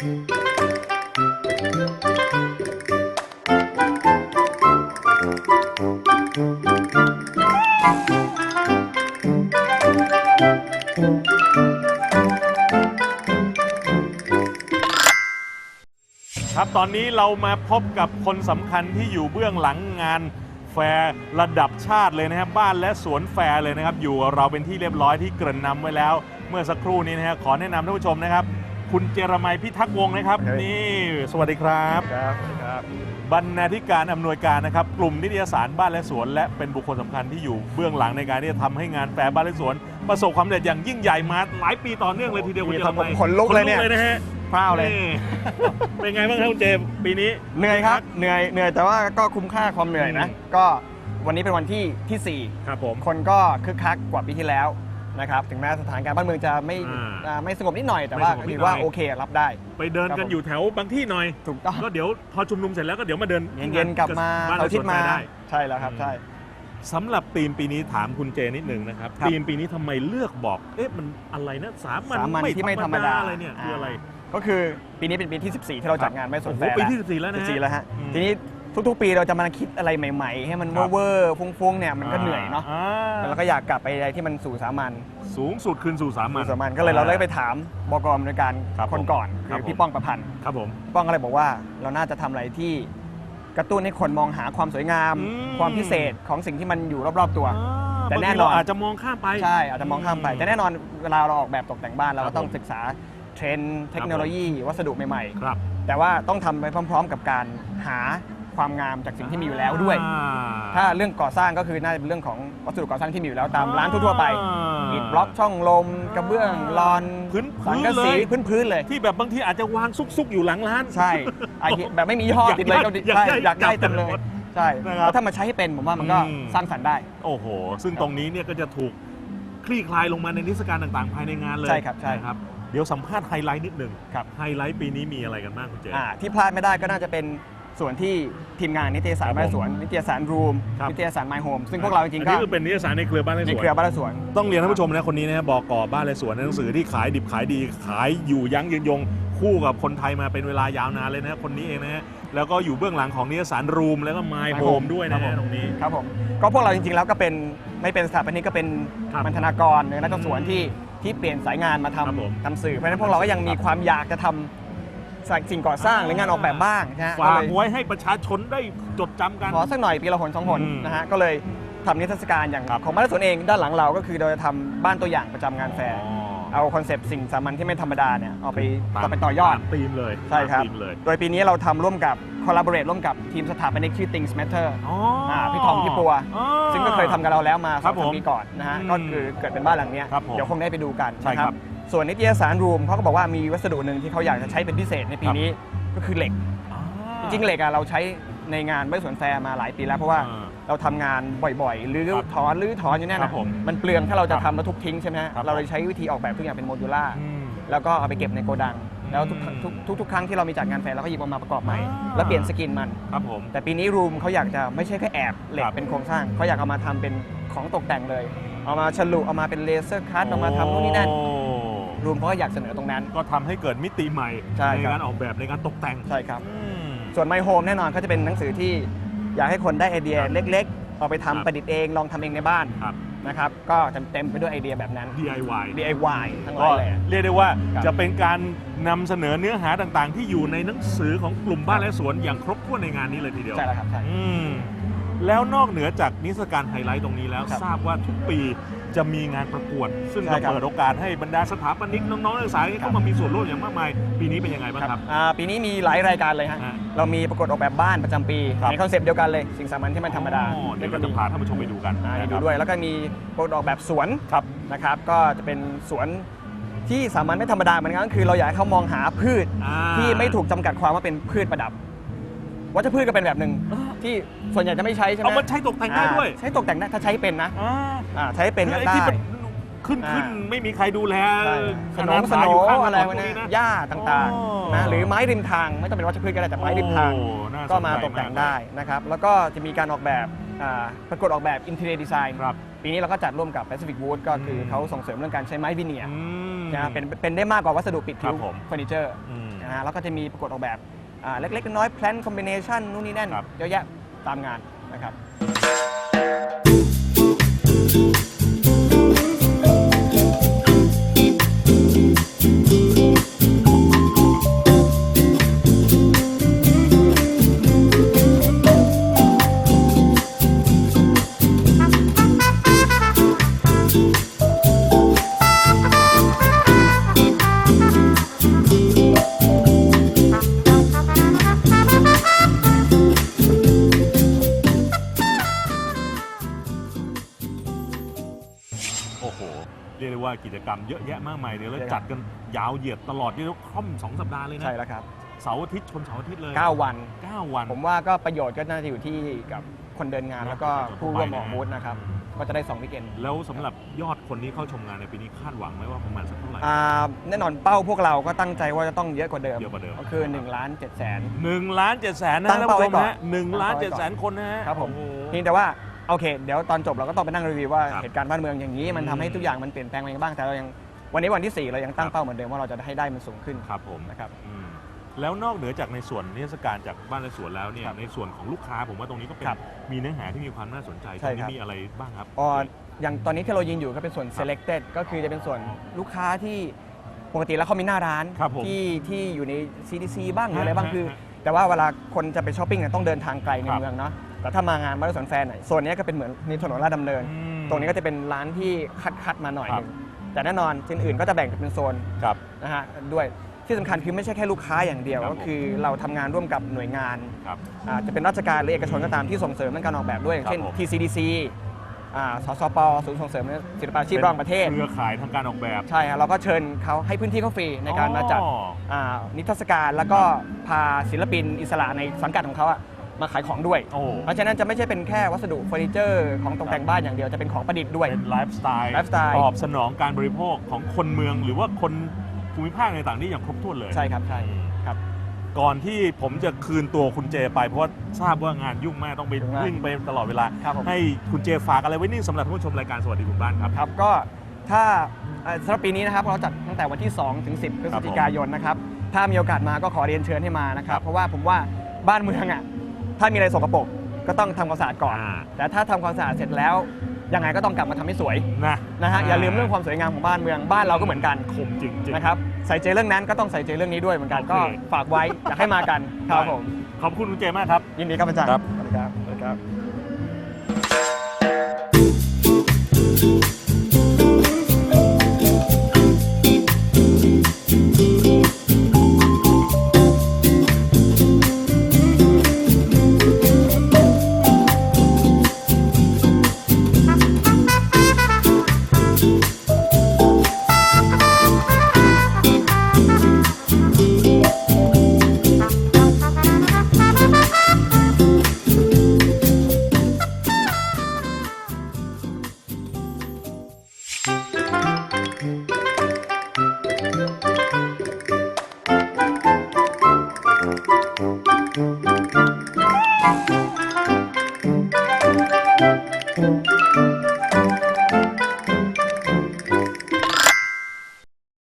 ครับตอนนี้เรามาพบกับคนสำคัญที่อยู่เบื้องหลังงานแฟร์ระดับชาติเลยนะครับ บ้านและสวนแฟร์เลยนะครับ อยู่กับเราเป็นที่เรียบร้อยที่เกริ่นนำไว้แล้ว เมื่อสักครู่นี้นะฮะขอแนะนำท่านผู้ชมนะครับ คุณเจรมัยพิทักษ์วงศ์นะครับ ครับ นี่สวัสดีครับ ครับครับ บรรณาธิการอำนวยการนะครับ กลุ่มนิตยสารบ้านและสวน และเป็นบุคคลสำคัญที่อยู่เบื้องหลังในการที่จะทำให้งานแฟร์บ้านและสวน ประสบความสำเร็จอย่างยิ่งใหญ่มาหลายปีต่อเนื่องเลยทีเดียวคุณเจรมัยขนลุกเลยเนี่ยนะฮะพร้าวเลย นี่ เป็นไงบ้างครับคุณเจมส์ปีนี้ เหนื่อยครับ เหนื่อย เหนื่อย แต่ว่าก็คุ้มค่าความเหนื่อยนะ อืม ก็วันนี้เป็นวันที่ที่ ครับผม 4 คนก็คึกคักกว่าปีที่แล้ว นะครับถึงแม้สถานการณ์บ้านเมืองจะไม่อ่าอ่าไม่สงบนิดหน่อยแต่ว่าไม่สงบนิดถือว่าหน่อย โอเค รับได้ ไปเดินครับกันผม อยู่แถวบางที่หน่อย ถูกต้องก็เดี๋ยวพอชุมนุมเสร็จแล้วก็เดี๋ยวมาเดินเย็นๆกลับมาบ้านเสาร์อาทิตย์มาได้ ใช่แล้วครับใช่ สำหรับธีมปีนี้ถามคุณเจนิดหนึ่งนะครับครับธีมปีนี้ทำไมเลือกบอก เอ๊ะมันอะไรนะสามัญสามัญที่ไม่ธรรมดาอะไรเนี่ยคืออะไร ก็คือปีนี้เป็นปีที่ 14 ที่เราจัดงานไม่สโอ้นโหแฟร์ปีที่14แล้วนะ14แล้วฮะอืม ทีนี้ ทุกๆ ปีเราจะมาคิดอะไรใหม่ๆ ให้มันครับ เวอร์ๆฟุ้งๆเนี่ยมันก็เหนื่อยเนาะอ่าแล้วก็อยากกลับไปอะไรที่มันสู่สามัญสูงสุดคืนสู่สามัญ สู่สามัญก็เลยเราเลยไปถามบกอำนวยการครับคนก่อนครับคือผมพี่ป้องประพันธ์ครับผมพี่ป้องก็เลยบอกว่าเราน่าจะทำอะไรที่กระตุ้นให้คนมองหาความสวยงาม อืม ความพิเศษของสิ่งที่มันอยู่รอบๆตัว อ่าแต่บางแน่ทีนอนเราอาจจะมองข้ามไป ใช่อาจจะมองข้ามไป แต่แน่นอนเวลาเราออกแบบตกแต่งบ้านเราครัก็บต้องผม ศึกษาเทรนด์เทคโนโลยีวัสดุใหม่ครับๆแต่ว่าต้องทำไปพร้อม ๆ กับการหา ความงามจากสิ่งที่มีอยู่แล้วด้วย อ่ถ้าเรื่องก่อสร้างก็คือน่าจะเป็นเรื่องของวัสดุก่อสร้างที่มีอยู่แล้วตามร้านทั่วๆไปอ่าอิฐบล็อกช่องลม กระเบื้องลอนพื้นสังพื้นกะเลสียพื้นๆเลย ที่แบบบางทีอาจจะวางซุกๆอยู่หลังร้าน ใช่ไอเหี้ยแบบไม่มียี่ห้ออยากติดเลยก็ดีอยากใช่ได้อยากได้อยากได้เต็มเลยหมดใช่นะครับแล้วถ้ามาใช้ให้เป็นผมว่ามันก็อืม สร้างสรรค์ได้ โอ้โห ซึ่งตรงนี้เนี่ยก็จะถูกคลี่คลายลงมาในนิทรรศการต่างๆ ภายในงานเลยใช่ครับใช่ นะครับ เดี๋ยวสัมภาษณ์ไฮไลท์นิดหนึ่งครับไฮไลท์ปีนี้มีอะไรกันบ้างคุณเจ อ่าที่พลาดไม่ได้ก็น่าจะเป็น ส่วนที่ทีมงานนิตยสารครับบ้านสวน นิตยสารรูมครับ นิตยสารไมโฮมซึ่งพวกเราจริงๆอันก็นี้คือเป็นนิตยสารในเครือบ้านและในสวน เครือบ้านสวน ต้องเรียนท่านผู้ชมนะคนนี้นะบอกก่อบ้านและสวนหนังสือที่ขายดิบขายดีขายอยู่ยั้งยืนยง คู่กับคนไทยมาเป็นเวลายาวนานเลยนะคนนี้เองนะฮะแล้วก็อยู่เบื้องหลังของนิตยสารรูมแล้วก็ไม My โฮม Home ด้วยนะครัฮะบผม ตรงนี้ ครับผมก็พวกเราจริงๆแล้วก็เป็นไม่เป็นสถาปนิกก็เป็นครับบรรณาธิกรหรือนักสวนที่ที่เปลี่ยนสายงานมาทครับผมำทำสื่อเพราะฉะนั้นพวกเราก็ยังมีความอยากจะทำ สิ่งก่อสร้างหรืองานออกแบบบ้างนะฮะก็ฝากเลยไว้ให้ประชาชนได้จดจำกัน ขอสักหน่อยปีละหนสองหนอืมนะฮะก็เลยทำนิทรรศการอย่างครับ ของบ้านสวนเองด้านหลังเราก็คือเราจะทำบ้านตัวอย่างประจำงานแฟร์ อ๋อเอาคอนเซปต์สิ่งสามัญที่ไม่ธรรมดาเนี่ยเอาไปตามต่อไปต่อยอด ตามธีมเลยใช่ครับ ตามธีมเลยโดยปีนี้เราทำร่วมกับ collaborate ร่วมกับทีมสถาปนิกชื่อ Things Matter อ๋ออ่าพี่ทอมพี่ปัว อ๋อ ซึ่งก็เคยทำกับเราแล้วมาสครัอบงผมสามปีก่อนนะฮะ อืมก็คือเกิดเป็นบ้านหลังเนี้ยครับผมเดี๋ยวคงได้ไปดูกันใช่นะครับ ส่วนนิตยสารรูมเขาก็บอกว่ามีวัสดุหนึ่งที่เขาอยากจะใช้เป็นพิเศษในปีนี้ก็คือเหล็ก จริงๆเหล็กอะเราใช้ในงานไม่สวนแฟร์มาหลายปีแล้วเพราะว่าอ่าเราทำงานบ่อยๆหรือครับถอนหรือถอนอยู่เนี่ยครันะบผมมันเปลืองถ้าเราจะครับทำแล้วทุบทิ้งใช่ไหมฮะครับเราเลยใช้วิธีออกแบบทุกอย่างเป็นโมดูล่าอืมแล้วก็เอาไปเก็บในโกดัง แล้วทุกอืมทุกทุกทุกครั้งที่เรามีจัดงานแฟร์เราก็หยิบออกมาประกอบใหม่อ่าแล้วเปลี่ยนสกินมันครับผมแต่ปีนี้รูมเขาอยากจะไม่ใช่แค่แอบเหล็คกรับเป็นโครงสร้างเขาอยากเอามาทำเป็นของตกแต่งเลย เอามาฉลุเอามาเป็นเลเซอร์คัตเอามาทำนู่นนี่นั่น โอ้รูมเขาก็อยากเใน้นนั้น ก็ทำให้เกิดมิติใหม่ใช่ครับการออกแบบในการตกแต่งใช่ครับ อืม ส่วน My Home แน่นอนก็จะเป็นหนังสือที่อยากให้คนได้ไอเดียครับเล็กๆ เอาไปครัทำบประดิษฐ์เองลองทำเองในบ้านครับ นะครับ ก็จะเต็มไปด้วยไอเดียแบบนั้น DIY DIY ทั้งหลาก็ยแหละเรียกได้ว่าครับจะเป็นการนำเสนอเนื้อหาต่างๆ ที่อยู่ในหนังสือของกลุ่มบ้านและสวนอย่างครบถ้วนในงานนี้เลยทีเดียวใช่แล้วครับใช่ อืม แล้วนอกเหนือจากนิทรรศการไฮไลท์ตรงนี้แล้ว ครับทราบว่าทุกปีจะมีงานประกวด ซึ่งใช่จะครับ เปิดโอกาสให้บรรดาสถาปนิกน้องๆนักศึกษาครัเข้าบมามีส่วนร่วมอย่างมากมาย ปีนี้เป็นยังไงบ้างครับ อ่าปีนี้มีหลายรายการเลยฮะฮะเรามีประกวดออกแบบบ้านประจำปีครับในคอนเซปต์เดียวกันเลย สิ่งสามัญที่มันธรรมดาอ๋อเดี๋ยวเราจะพาท่านผู้ชมไปดูกันอ่านะคดูรับด้วย แล้วก็มีประกวดออกแบบสวนครับ นะครับ ก็จะเป็นสวนที่สามัญไม่ธรรมดาเหมือนกันก็คือเราอยากให้เขามองหาพืช อ่า ที่ไม่ถูกจำกัดความว่าเป็นพืชประดับ วัชพืชก็เป็นแบบหนึ่งที่ส่วนใหญ่จะไม่ใช้ใช่ไหมเอามาใช้ตกแต่งได้ด้วยอ่าใช้ตกแต่งได้ถ้าใช้เป็นนะอ่าอ่าใช้เป็นคือก็ไอ้ได้ ที่มันขึ้นอ่า ขึ้นไม่มีใครดูแลใช่สขนนาดงสหานอยู่ข้างถอะไรนนพวกพวกนี้นี้นะ หญ้าต่างโอ้ๆนะหรือไม้ริมทางไม่ต้องเป็นวัชพืชก็ได้แต่ไม้ริมทาง โอ้น่สนใจก็มาตกแต่งได้นะครับแล้วก็จะมีการออกแบบอ่าประกวดออกแบบอินเท i ร์ดีไซน์ครับ ปีนี้เราก็จัดร่วมกับ Pacific Wood ก็คืออม เขาส่งเสริมเรื่องการใช้ไม้วิเนียร์อืม นะเป็นเป็นได้มากกว่าวัสดุปิดครัผิวบผม เฟอร์นิเจอร์อืมนนะฮะแล้วก็จะมีประกวดออกแบบอ่า เล็ก ๆ น้อยๆ plan combination นู่นนี่นั่น ครับ เยอะแยะตามงานนะครับ รรมเยอะแยะมากมายเลยแล้วใช่ครับ จัดกันยาวเหยียดตลอดที่เราคล่อมสองสัปดาห์เลยนะใช่แล้วครับ เสาร์อาทิตย์ชนเสาร์อาทิตย์เลย9 วัน เก้าวัน ผมว่าก็ประโยชน์ก็น่าจะอยู่ที่กับคนเดินงานแล้วก็ผู้ร่วมออกบูธนะครับ ก็จะได้2วิกเอนแล้วสำหรับยอดคนที่เข้าชมงานในปีนี้คาดหวังไหมว่าประมาณสักเท่าไหร่อ่าแน่นอนเป้าพวกเราก็ตั้งใจว่าจะต้องเยอะกว่าเดิม เยอะกว่าเดิมก็คือ1ล้าน7แสน หนึ่งล้านเจ็ดแสนนะตั้งท่านเป้าผู้ชไว้มก่อนฮะหนึ่งล้านตั้เจ็ดงแสเป้าไว้นก่อนคนนะฮะครับผม โอ้โห เพียงแต่ว่า โอเค เดี๋ยวตอนจบเราก็ต้องไปนั่งรีวิวว่าครับเหตุการณ์บ้านเมืองอย่างนี้มันอืมทำให้ทุกอย่างมันเปลี่ยนแปลงไปบ้างแต่เรายังวันนี้วันที่4เรายังตั้คงรับ เป้าเหมือนเดิมว่าเราจะให้ได้มันสูงขึ้นครับผมนะครับ อืมแล้วนอกเหนือจากในส่วนนิทรรศการจากบ้านและสวนแล้วเนี่ยครับในส่วนของลูกค้าผมว่าตรงนี้ก็เป็นครับมีเนื้อหาที่มีความน่าสนใจตใช่รงนี้ครับ มีอะไรบ้างครับอ๋ออย่างตอนนี้ที่เรายิงอยู่ก็เป็นส่วน selected ก็คือจะเป็นส่วนลูกค้าที่ปกติแล้วเขามีหน้าร้านครับผมที่ที่อยู่ใน CDC บ้างหรืออะไรบ้างฮะคือ ฮะแต่ว่าเวลาคนจะไปช้อปปิ้งเนี่ยต้องเดินทางไกลในครับเมืองเนาะ แต่ถ้ามางานมาราธอนแฟร์หน่อยโซนเนี้ยก็เป็นเหมือนในถนนลาดดำเนิน อืมตรงนี้ก็จะเป็นร้านที่คัดคัดมาหน่อยคหรับนึงแต่แน่นอนที่อื่นก็จะแบ่งเป็นโซนครับ นะฮะด้วยที่สำคัญคือไม่ใช่แค่ลูกค้าอย่างเดียว ครับก็คือเราทำงานร่วมกับหน่วยงานครับ อ่าจะเป็นราชการหรือเอกชนก็ตามที่ส่งเสริมเรื่องการออกแบบด้วยอย่างเช่น ครับผม TCDC อ่าสสปศูนย์ส่งเสริมศิลปาชีพระหว่างประเทศ เครือข่ายทางการออกแบบใช่ครับเราก็เชิญเขาให้พื้นที่เขาฟรีในการมาจัดอ๋อานิทรรศการแล้วก็พาศิลปินอิสระในสังกัดของเขาอะ มาขายของด้วย โอ้เพราะฉะนั้นจะไม่ใช่เป็นแค่วัสดุเฟอร์นิเจอร์ของตกแต่งบ้านอย่างเดียว จะเป็นของประดิษฐ์ด้วย เป็นไลฟ์สไตล์ไลฟ์สไตล์ตอบสนองการบริโภคของคนเมืองหรือว่าคนภูมิภาคในต่างที่อย่างครบถ้วนเลยใช่ครับใช่ครับ ก่อนที่ผมจะคืนตัวคุณเจไปเพราะว่าทราบว่างานยุ่งมากต้องไปยุ่งมากวิ่งไปตลอดเวลา ครับผม ให้คุณเจฝากอะไรไว้นิ่งสำหรับผู้ชมรายการสวัสดีคุณบ้านครับ ครับก็ถ้าเอ่อสำหรับปีนี้นะครับเราจัดตั้งแต่วันที่ 2 ถึง 10พฤศจิกายนนะครับ ถ้ามีโอกาสมาก็ขอเรียนเชิญให้มานะครัครับบเพราะว่าผมว่าบ้านเมืองอะ ถ้ามีอะไรสกปรกก็ต้องทำความสะอาดก่อน อ่า แต่ถ้าทำความสะอาดเสร็จแล้วยังไงก็ต้องกลับมาทำให้สวยนะนะฮะอย่าลืมเรื่องความสวยงามของบ้านเมืองบ้านเราก็เหมือนกันคมจริงๆ นะครับใส่ใจเรื่องนั้นก็ต้องใส่ใจเรื่องนี้ด้วยเหมือนกันโอเค ก็ฝากไว้อยากให้มากันครับผมขอบคุณคุณเจมากครับ ยินดีครับอาจารย์ครับสวัสดีครับ